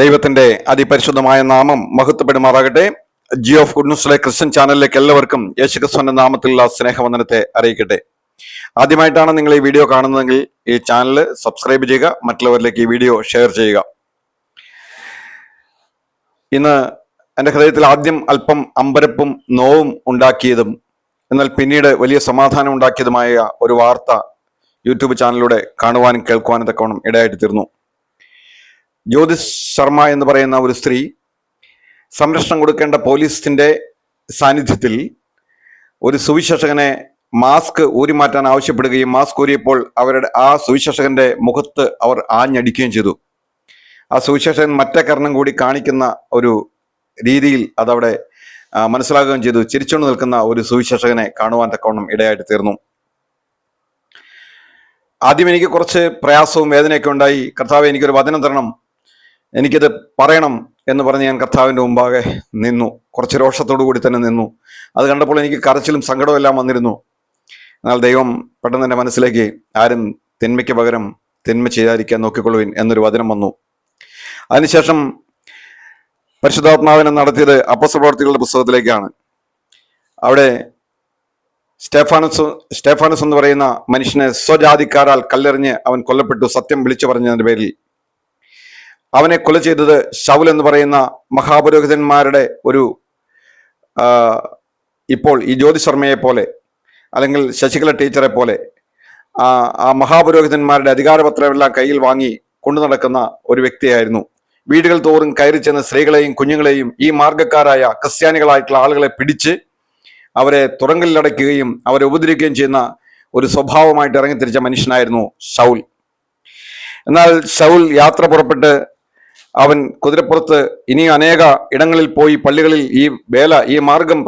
ദൈവത്തിന്റെ അതിപരിശുദ്ധമായ നാമം മഹത്വപ്പെടുമാറാകട്ടെ. ജിയോ ഓഫ് ഗുഡ്നസിലെ ക്രിസ്ത്യൻ ചാനലിലേക്ക് എല്ലാവർക്കും യേശുക്രിസ്തുവിന്റെ നാമത്തിലുള്ള സ്നേഹവന്ദനത്തെ അറിയിക്കട്ടെ. ആദ്യമായിട്ടാണ് നിങ്ങൾ ഈ വീഡിയോ കാണുന്നതെങ്കിൽ ഈ ചാനൽ സബ്സ്ക്രൈബ് ചെയ്യുക മറ്റുള്ളവരിലേക്ക് ഈ വീഡിയോ ഷെയർ ചെയ്യുക. ഇന്ന് എന്റെ ഹൃദയത്തിൽ ആദ്യം അല്പം അമ്പരപ്പും നോവും ഉണ്ടാക്കിയതും എന്നാൽ പിന്നീട് വലിയ സമാധാനം ഉണ്ടാക്കിയതുമായ ഒരു വാർത്ത യൂട്യൂബ് ചാനലിലൂടെ കാണുവാനും കേൾക്കുവാനും തക്കവണ്ണം ഇടയായിട്ട് തീർന്നു ജ്യോതിഷ് ശർമ്മ എന്ന് പറയുന്ന ഒരു സ്ത്രീ സംരക്ഷണം കൊടുക്കേണ്ട പോലീസിന്റെ സാന്നിധ്യത്തിൽ ഒരു സുവിശേഷകനെ മാസ്ക് ഊരിമാറ്റാൻ ആവശ്യപ്പെടുകയും മാസ്ക് ഊരിയപ്പോൾ അവരുടെ ആ സുവിശേഷകന്റെ മുഖത്ത് അവർ ആഞ്ഞടിക്കുകയും ചെയ്തു. ആ സുവിശേഷകൻ മറ്റേ കർണം കൂടി കാണിക്കുന്ന ഒരു രീതിയിൽ അതവിടെ മനസ്സിലാക്കുകയും ചെയ്തു. ചിരിച്ചുകൊണ്ട് നിൽക്കുന്ന ഒരു സുവിശേഷകനെ കാണുവാൻ തക്കവണ്ണം ഇടയായിട്ട് തീർന്നു. ആദ്യം എനിക്ക് കുറച്ച് പ്രയാസവും വേദനയൊക്കെ ഉണ്ടായി. കർത്താവ് എനിക്കൊരു വചനം തരണം. എനിക്കിത് പറയണം എന്ന് പറഞ്ഞ് ഞാൻ കർത്താവിന്റെ മുമ്പാകെ നിന്നു. കുറച്ച് രോഷത്തോടു കൂടി തന്നെ നിന്നു. അത് കണ്ടപ്പോൾ എനിക്ക് കരച്ചിലും സങ്കടവും എല്ലാം വന്നിരുന്നു. എന്നാൽ ദൈവം പെട്ടെന്ന് എന്റെ മനസ്സിലേക്ക് ആരും തിന്മയ്ക്ക് പകരം തിന്മ ചെയ്യാതിരിക്കാൻ നോക്കിക്കൊള്ളുവിൻ എന്നൊരു വചനം വന്നു. അതിനുശേഷം പരിശുദ്ധാത്മാവിനെ നടത്തിയത് അപ്പസ്വപ്രവർത്തികളുടെ പുസ്തകത്തിലേക്കാണ്. അവിടെ സ്റ്റെഫാനസ് സ്റ്റെഫാനസ് എന്ന് പറയുന്ന മനുഷ്യനെ സ്വജാതിക്കാരാൽ കല്ലെറിഞ്ഞ് അവൻ കൊല്ലപ്പെട്ടു. സത്യം വിളിച്ചു പറഞ്ഞതിന്റെ പേരിൽ. അവനെ കൊല ചെയ്തത് ഷൗൽ എന്ന് പറയുന്ന മഹാപുരോഹിതന്മാരുടെ ഒരു ഇപ്പോൾ ഈ ജ്യോതി ശർമ്മയെ പോലെ അല്ലെങ്കിൽ ശശികല ടീച്ചറെ പോലെ ആ മഹാപുരോഹിതന്മാരുടെ അധികാരപത്രമെല്ലാം കയ്യിൽ വാങ്ങി കൊണ്ടു നടക്കുന്ന ഒരു വ്യക്തിയായിരുന്നു. വീടുകൾ തോറും കയറി ചെന്ന് സ്ത്രീകളെയും കുഞ്ഞുങ്ങളെയും ഈ മാർഗക്കാരായ ക്രിസ്ത്യാനികളായിട്ടുള്ള ആളുകളെ പിടിച്ച് അവരെ തുറങ്കലിലടയ്ക്കുകയും അവരെ ഉപദ്രവിക്കുകയും ചെയ്യുന്ന ഒരു സ്വഭാവമായിട്ട് ഇറങ്ങിത്തിരിച്ച മനുഷ്യനായിരുന്നു ഷൗൽ എന്നാൽ ഷൗൽ യാത്ര പുറപ്പെട്ട് അവൻ കുതിരപ്പുറത്ത് ഇനി അനേക ഇടങ്ങളിൽ പോയി പള്ളികളിൽ ഈ വേല ഈ മാർഗം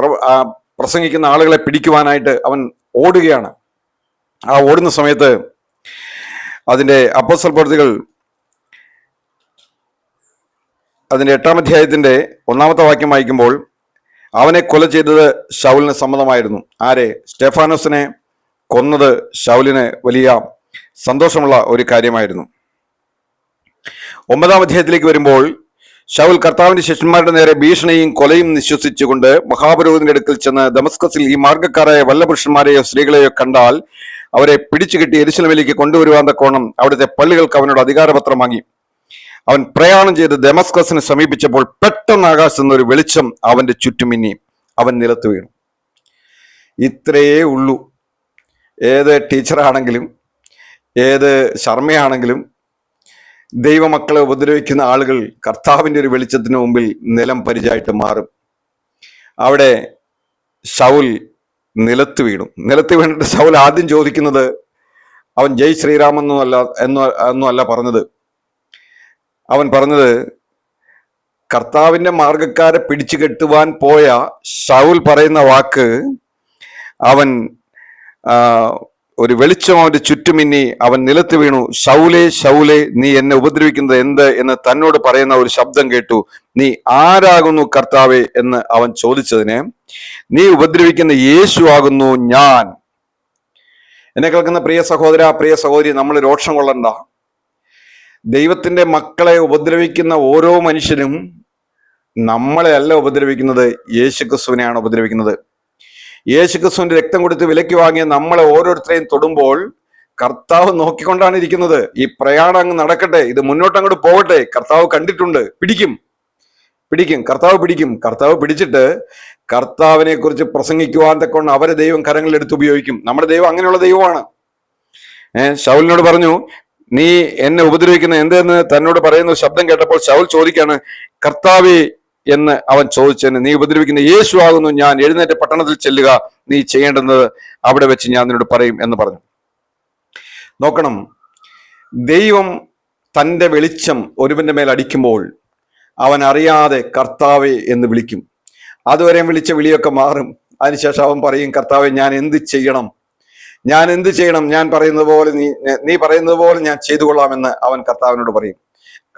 പ്രസംഗിക്കുന്ന ആളുകളെ പിടിക്കുവാനായിട്ട് അവൻ ഓടുകയാണ്. ആ ഓടുന്ന സമയത്ത് അതിന്റെ അപ്പോസൽ പ്രവൃത്തികൾ അതിന്റെ എട്ടാം അധ്യായത്തിന്റെ ഒന്നാമത്തെ വാക്യം വായിക്കുമ്പോൾ അവനെ കൊല ചെയ്തത് ഷൗലിന് സമ്മതമായിരുന്നു. ആരെ? സ്റ്റെഫാനോസിനെ കൊന്നത് ഷൗലിന് വലിയ സന്തോഷമുള്ള ഒരു കാര്യമായിരുന്നു. ഒമ്പതാം അധ്യായത്തിലേക്ക് വരുമ്പോൾ ഷൗൽ കർത്താവിന്റെ ശിഷ്യന്മാരുടെ നേരെ ഭീഷണിയും കൊലയും നിശ്വസിച്ചുകൊണ്ട് മഹാപുരോഹിതന്റെ അടുക്കൽ ചെന്ന് ദമസ്കസിൽ ഈ മാർഗക്കാരായ വല്ല പുരുഷന്മാരെയോ സ്ത്രീകളെയോ കണ്ടാൽ അവരെ പിടിച്ചു കിട്ടി എരിശലമിലേക്ക് കൊണ്ടുവരുവാൻ തക്കോണം അവിടുത്തെ പള്ളികൾക്ക് അവനോട് അധികാരപത്രം വാങ്ങി. അവൻ പ്രയാണം ചെയ്ത് ദമസ്കസിനെ സമീപിച്ചപ്പോൾ പെട്ടെന്ന് ആകാശത്ത് ഒരു വെളിച്ചം അവന്റെ ചുറ്റുമിന്നി അവൻ നിലത്ത് വീണു. ഇത്രയേ ഉള്ളൂ. ഏത് ടീച്ചറാണെങ്കിലും ഏത് ശർമ്മയാണെങ്കിലും ദൈവമക്കളെ ഉപദ്രവിക്കുന്ന ആളുകൾ കർത്താവിന്റെ ഒരു വെളിച്ചത്തിന് മുമ്പിൽ നിലം പരിചയമായിട്ട് മാറും. അവിടെ ശൗൽ നിലത്ത് വീണു. നിലത്ത് വീണിട്ട് ശൗൽ ആദ്യം ചോദിക്കുന്നത് അവൻ ജയ് ശ്രീറാം എന്നല്ല എന്നോ എന്നും അല്ല പറഞ്ഞത്. അവൻ പറഞ്ഞത് കർത്താവിന്റെ മാർഗക്കാരെ പിടിച്ചു കെട്ടുവാൻ പോയ ശൗൽ പറയുന്ന വാക്ക് അവൻ ഒരു വെളിച്ചം അവന്റെ ചുറ്റുമിന്നി അവൻ നിലത്ത് വീണു. ഷൗലേ ഷൗലേ നീ എന്നെ ഉപദ്രവിക്കുന്നത് എന്ത്? എന്ന് തന്നോട് പറയുന്ന ഒരു ശബ്ദം കേട്ടു. നീ ആരാകുന്നു കർത്താവെ? എന്ന് അവൻ ചോദിച്ചതിന് നീ ഉപദ്രവിക്കുന്ന യേശു ആകുന്നു ഞാൻ. എന്നെ കേൾക്കുന്ന പ്രിയ സഹോദര പ്രിയ സഹോദരി നമ്മൾ രോക്ഷം കൊള്ളണ്ട. ദൈവത്തിന്റെ മക്കളെ ഉപദ്രവിക്കുന്ന ഓരോ മനുഷ്യനും നമ്മളെ അല്ല ഉപദ്രവിക്കുന്നത്. യേശുക്രിസ്തുവിനെയാണ് ഉപദ്രവിക്കുന്നത്. യേശുക്രിസ്തുവിന്റെ രക്തം കൊടുത്ത് വിലയ്ക്ക് വാങ്ങിയ നമ്മളെ ഓരോരുത്തരെയും തൊടുമ്പോൾ കർത്താവ് നോക്കിക്കൊണ്ടാണ് ഇരിക്കുന്നത്. ഈ പ്രയാണം അങ്ങ് നടക്കട്ടെ. ഇത് മുന്നോട്ട് അങ്ങോട്ട് പോകട്ടെ. കർത്താവ് കണ്ടിട്ടുണ്ട്. പിടിക്കും. പിടിക്കും. കർത്താവ് പിടിക്കും. കർത്താവ് പിടിച്ചിട്ട് കർത്താവിനെ കുറിച്ച് പ്രസംഗിക്കുവാൻ തക്കൊണ്ട് അവരെ ദൈവം കരങ്ങളിൽ എടുത്ത് ഉപയോഗിക്കും. നമ്മുടെ ദൈവം അങ്ങനെയുള്ള ദൈവമാണ്. ഏഹ് ശൗലിനോട് പറഞ്ഞു നീ എന്നെ ഉപദ്രവിക്കുന്ന എന്തെന്ന്? തന്നോട് പറയുന്ന ശബ്ദം കേട്ടപ്പോൾ ശൗൽ ചോദിക്കാണ് കർത്താവേ എന്ന് അവൻ ചോദിച്ചതിന് നീ ഉപദ്രവിക്കുന്ന യേശു ആകുന്നു ഞാൻ എഴുന്നേറ്റ് പട്ടണത്തിൽ ചെല്ലുക. നീ ചെയ്യേണ്ടുന്നത് അവിടെ വെച്ച് ഞാൻ നിന്നോട് പറയും എന്ന് പറഞ്ഞു. നോക്കണം ദൈവം തന്റെ വെളിച്ചം ഒരുവന്റെ മേൽ അടിക്കുമ്പോൾ അവൻ അറിയാതെ കർത്താവെ എന്ന് വിളിക്കും. അതുവരെ വിളിച്ച വിളിയൊക്കെ മാറും. അതിനുശേഷം അവൻ പറയും കർത്താവെ ഞാൻ എന്ത് ചെയ്യണം? ഞാൻ എന്ത് ചെയ്യണം? ഞാൻ പറയുന്നത് പോലെ നീ നീ പറയുന്നത് പോലെ ഞാൻ ചെയ്തു കൊള്ളാമെന്ന് അവൻ കർത്താവിനോട് പറയും.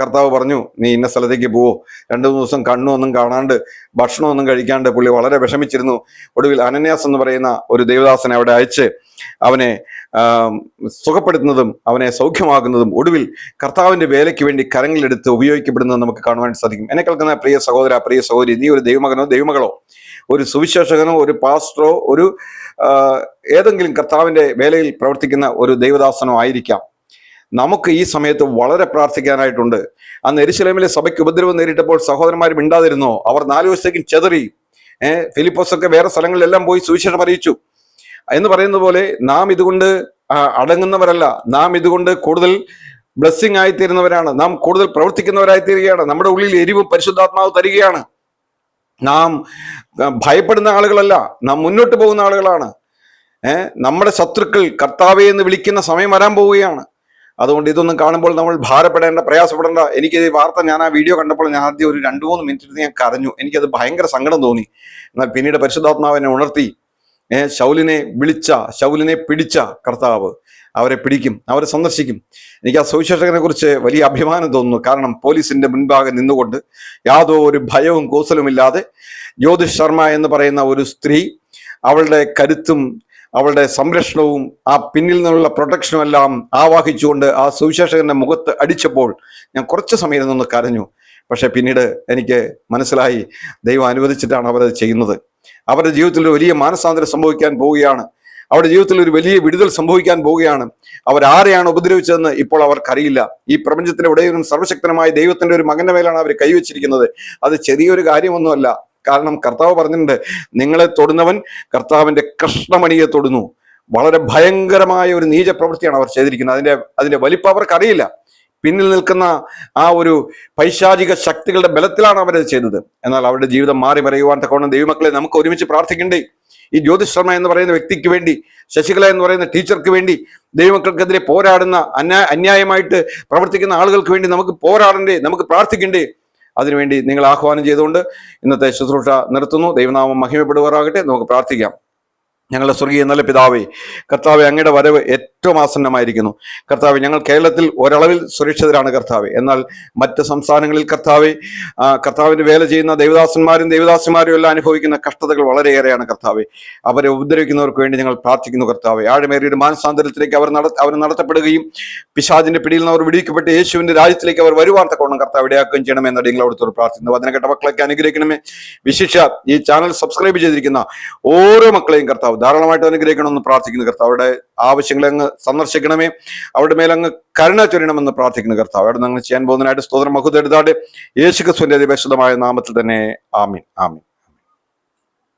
കർത്താവ് പറഞ്ഞു നീ ഇന്ന സ്ഥലത്തേക്ക് പോവോ രണ്ടു മൂന്ന് ദിവസം കണ്ണൊന്നും കാണാണ്ട് ഭക്ഷണമൊന്നും കഴിക്കാണ്ട് പുള്ളി വളരെ വിഷമിച്ചിരുന്നു. ഒടുവിൽ അനന്യാസ് എന്ന് പറയുന്ന ഒരു ദേവദാസനെ അവിടെ അയച്ച് അവനെ സുഖപ്പെടുത്തുന്നതും അവനെ സൗഖ്യമാക്കുന്നതും ഒടുവിൽ കർത്താവിന്റെ വേലയ്ക്ക് വേണ്ടി കരങ്ങളിലെടുത്ത് ഉപയോഗിക്കപ്പെടുന്നത് നമുക്ക് കാണുവാൻ സാധിക്കും. എന്നെ കേൾക്കുന്ന പ്രിയ സഹോദര പ്രിയ സഹോദരി നീ ഒരു ദൈവമകനോ ദൈവമകളോ ഒരു സുവിശേഷകനോ ഒരു പാസ്റ്ററോ ഒരു ഏതെങ്കിലും കർത്താവിന്റെ വേലയിൽ പ്രവർത്തിക്കുന്ന ഒരു ദൈവദാസനോ ആയിരിക്കാം. നമുക്ക് ഈ സമയത്ത് വളരെ പ്രാർത്ഥിക്കാനായിട്ടുണ്ട്. അന്ന് എരിശിലേമിലെ സഭയ്ക്ക് ഉപദ്രവം നേരിട്ടപ്പോൾ സഹോദരന്മാർ മിണ്ടാതിരുന്നോ. അവർ നാല് ദിവസത്തേക്കും ചെതറി. ഏഹ് ഫിലിപ്പോസ് ഒക്കെ വേറെ സ്ഥലങ്ങളിലെല്ലാം പോയി സുവിശേഷം അറിയിച്ചു. എന്ന് പറയുന്ന പോലെ നാം ഇതുകൊണ്ട് അടങ്ങുന്നവരല്ല. നാം ഇതുകൊണ്ട് കൂടുതൽ ബ്ലെസ്സിങ് ആയിത്തീരുന്നവരാണ്. നാം കൂടുതൽ പ്രവർത്തിക്കുന്നവരായി തീരുകയാണ് നമ്മുടെ ഉള്ളിൽ എരിവും പരിശുദ്ധാത്മാവ് തരികയാണ്. നാം ഭയപ്പെടുന്ന ആളുകളല്ല. നാം മുന്നോട്ട് പോകുന്ന ആളുകളാണ്. നമ്മുടെ ശത്രുക്കൾ കർത്താവെ എന്ന് വിളിക്കുന്ന സമയം വരാൻ പോവുകയാണ്. അതുകൊണ്ട് ഇതൊന്നും കാണുമ്പോൾ നമ്മൾ ഭാരപ്പെടേണ്ട പ്രയാസപ്പെടേണ്ട. എനിക്ക് ഈ വാർത്ത ഞാൻ ആ വീഡിയോ കണ്ടപ്പോൾ ഞാൻ ആദ്യം ഒരു രണ്ട് മൂന്ന് മിനിറ്റ് ഞാൻ കരഞ്ഞു. എനിക്കത് ഭയങ്കര സങ്കടം തോന്നി. എന്നാൽ പിന്നീട് പരിശുദ്ധാത്മാവിനെ ഉണർത്തി. ശൗലിനെ വിളിച്ച ശൗലിനെ പിടിച്ച കർത്താവ് അവരെ പിടിക്കും അവരെ സന്ദർശിക്കും. എനിക്ക് ആ സുവിശേഷകനെ കുറിച്ച് വലിയ അഭിമാനം തോന്നുന്നു. കാരണം പോലീസിന്റെ മുൻപാകെ നിന്നുകൊണ്ട് യാതൊരു ഭയവും കൂസലുമില്ലാതെ ജ്യോതിഷ് ശർമ്മ എന്ന് പറയുന്ന ഒരു സ്ത്രീ അവളുടെ കരുത്തും അവളുടെ സംരക്ഷണവും ആ പിന്നിൽ നിന്നുള്ള പ്രൊട്ടക്ഷനും എല്ലാം ആവാഹിച്ചുകൊണ്ട് ആ സുവിശേഷകന്റെ മുഖത്ത് അടിച്ചപ്പോൾ ഞാൻ കുറച്ച് സമയം നിന്ന് കരഞ്ഞു. പക്ഷെ പിന്നീട് എനിക്ക് മനസ്സിലായി ദൈവം അനുവദിച്ചിട്ടാണ് അവരത് ചെയ്യുന്നത്. അവരുടെ ജീവിതത്തിൽ വലിയ മാനസാന്തരം സംഭവിക്കാൻ പോവുകയാണ്. അവരുടെ ജീവിതത്തിൽ ഒരു വലിയ വിടുതൽ സംഭവിക്കാൻ പോവുകയാണ്. അവരാരെയാണ് ഉപദ്രവിച്ചതെന്ന് ഇപ്പോൾ അവർക്കറിയില്ല. ഈ പ്രപഞ്ചത്തിന്റെ ഉടയവനും സർവശക്തനുമായ ദൈവത്തിന്റെ ഒരു മകന്റെ മേലാണ് അവർ കൈവച്ചിരിക്കുന്നത്. അത് ചെറിയൊരു കാര്യമൊന്നുമല്ല. കാരണം കർത്താവ് പറഞ്ഞിട്ടുണ്ട് നിങ്ങളെ തൊടുന്നവൻ കർത്താവിന്റെ കൃഷ്ണമണിയെ തൊടുന്നു. വളരെ ഭയങ്കരമായ ഒരു നീച പ്രവൃത്തിയാണ് അവർ ചെയ്തിരിക്കുന്നത്. അതിന്റെ അതിന്റെ വലിപ്പം അവർക്കറിയില്ല. പിന്നിൽ നിൽക്കുന്ന ആ ഒരു പൈശാചിക ശക്തികളുടെ ബലത്തിലാണ് അവരത് ചെയ്തത്. എന്നാൽ അവരുടെ ജീവിതം മാറി മറിയുവാൻ തക്കവണ്ണം ദൈവമക്കളെ നമുക്ക് ഒരുമിച്ച് പ്രാർത്ഥിക്കണ്ടേ? ഈ ജ്യോതിഷ് ശർമ്മ എന്ന് പറയുന്ന വ്യക്തിക്ക് വേണ്ടി ശശികല എന്ന് പറയുന്ന ടീച്ചർക്ക് വേണ്ടി ദൈവമക്കൾക്കെതിരെ പോരാടുന്ന അന്യാ അന്യായമായിട്ട് പ്രവർത്തിക്കുന്ന ആളുകൾക്ക് വേണ്ടി നമുക്ക് പോരാടണ്ടേ? നമുക്ക് പ്രാർത്ഥിക്കണ്ടേ? അതിനുവേണ്ടി നിങ്ങൾ ആഹ്വാനം ചെയ്തുകൊണ്ട് ഇന്നത്തെ ശുശ്രൂഷ നിർത്തുന്നു. ദൈവനാമം മഹിമപ്പെടുവാറാകട്ടെ നമുക്ക് പ്രാർത്ഥിക്കാം. ഞങ്ങളുടെ സ്വർഗീയ നല്ല പിതാവേ കർത്താവ് അങ്ങയുടെ വരവ് ഏറ്റവും ആസന്നമായിരിക്കുന്നു. കർത്താവ് ഞങ്ങൾ കേരളത്തിൽ ഒരളവിൽ സുരക്ഷിതരാണ് കർത്താവ്. എന്നാൽ മറ്റ് സംസ്ഥാനങ്ങളിൽ കർത്താവ് കർത്താവിന്റെ വേല ചെയ്യുന്ന ദേവദാസന്മാരും ദേവദാസിമാരും എല്ലാം അനുഭവിക്കുന്ന കഷ്ടതകൾ വളരെയേറെയാണ് കർത്താവ്. അവരെ ഉപദ്രവിക്കുന്നവർക്ക് വേണ്ടി ഞങ്ങൾ പ്രാർത്ഥിക്കുന്നു കർത്താവ്. ആഴമേറിയ മാനസാന്തരത്തിലേക്ക് അവർ നട അവർ നടത്തപ്പെടുകയും പിശാചിന്റെ പിടിയിൽ നിന്ന് അവർ വിടിയിക്കപ്പെട്ട് യേശുവിന്റെ രാജ്യത്തിലേക്ക് അവർ വരുവാൻ തക്കോണം കർത്താവ് ഇടയാക്കുകയും ചെയ്യണമെന്ന് അടിയങ്ങളോടത്തോട് പ്രാർത്ഥിക്കുന്നു. വചനക്കെട്ട മക്കളൊക്കെ അനുഗ്രഹിക്കണമേ. വിശിഷ്ട ഈ ചാനൽ സബ്സ്ക്രൈബ് ചെയ്തിരിക്കുന്ന ഓരോ മക്കളെയും കർത്താവ് ധാരാളമായിട്ട് അനുഗ്രഹിക്കണമെന്ന് പ്രാർത്ഥിക്കുന്നു കർത്താവ്. അവരുടെ ആവശ്യങ്ങളെ അങ്ങ് സന്ദർശിക്കണമേ. അവരുടെ അങ്ങ് കരുണ ചൊരിയണമെന്ന് പ്രാർത്ഥിക്കുന്നു കർത്താവ്. അവിടെ നിങ്ങൾ ചെയ്യാൻ പോകുന്നതിനായിട്ട് സ്തോത്രം മഹുദ് എടുത്താട് യേശുക്രിസ്തുവിന്റെ അതിപരിശുദ്ധമായ നാമത്തിൽ തന്നെ ആമീൻ. ആമീൻ.